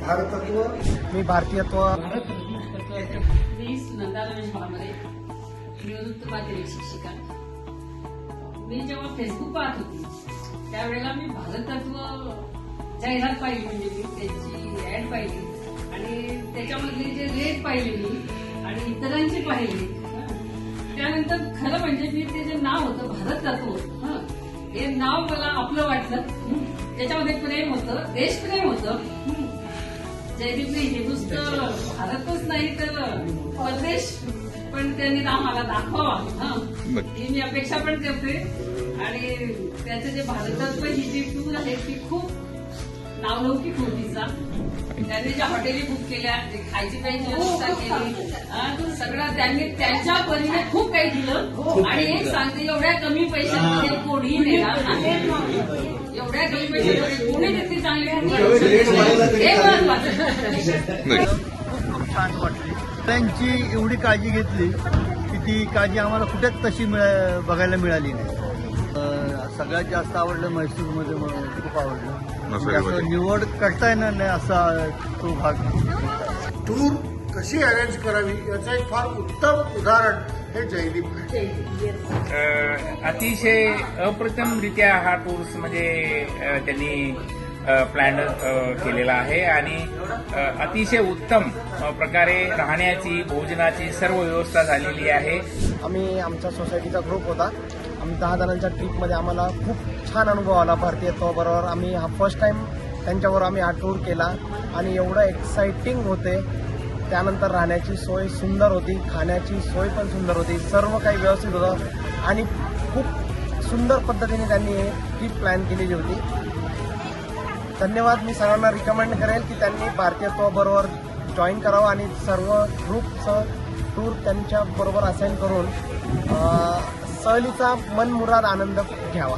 भारतत्व मी भारतीयत्व शिक्षिका मी जेव्हा फेसबुक पाहत होती त्यावेळेला मी भारतत्व जाहिरात पाहिली म्हणजे मी त्याची ऍड पाहिली आणि त्याच्यामधले जे रेट पाहिले मी आणि इतरांचे पाहिले. त्यानंतर खरं म्हणजे मी ते जे नाव होतं भारतत्व हं, हे नाव मला आपलं वाटलं हं. त्याच्यामध्ये प्रेम होतं देशप्रेम होतं हं. जयदीपने हे नुसतं भारतच नाही तर परदेश. पण त्यांनी आम्हाला दाखवावा हं. ही मी अपेक्षा पण करते. आणि त्याचं जे भारतत्व ही जी टूर आहे ती खूप नावलौकिक होती तिचा त्यांनी ज्या हॉटेली बुक केल्या जे खायची प्यायची व्यवस्था केली हं, सगळं त्यांनी त्यांच्या परीने खूप काही दिलं. आणि एक सांगते एवढ्या कमी पैशामध्ये कोणी एवढ्या कमी पैशामध्ये कोणी देते चांगली हे खूप छान वाटली त्यांची एवढी काळजी घेतली की ती काळजी आम्हाला कुठेच तशी मिळा- बघायला मिळाली नाही. सगळ्यात जास्त आवडलं म्हैसूरमध्ये खूप आवडलं. म्हणजे असं निवड करता येणार नाही असा तो भाग. टूर कशी अरेंज करावी याचं एक फार उत्तम उदाहरण हे जयदीप अतिशय अप्रतिमरित्या हा टूर्स म्हणजे त्यांनी प्लॅन केलेला आहे आणि अतिशय उत्तम प्रकारे राहण्याची भोजनाची सर्व व्यवस्था झालेली आहे. आम्ही आमच्या सोसायटीचा ग्रुप होता. आम्ही दहा जणांच्या ट्रीपमध्ये आम्हाला खूप छान अनुभव आला. भारतीयत्वाबरोबर आम्ही हा फर्स्ट टाइम त्यांच्यावर आम्ही हा टूर केला आणि एवढं एक्साइटिंग होते. त्यानंतर राहण्याची सोय सुंदर होती. खाण्याची सोय पण सुंदर होती. सर्व काही व्यवस्थित होतं. आणि खूप सुंदर पद्धतीने त्यांनी हे ट्रिप प्लॅन केलेली होती. धन्यवाद. मी सर्वांना रिकमेंड करेल की त्यांनी भारतीयत्वाबरोबर जॉईन करावं आणि सर्व ग्रुपचं टूर त्यांच्याबरोबर असाईन करून सहलीचा मनमुराद आनंद घ्यावा.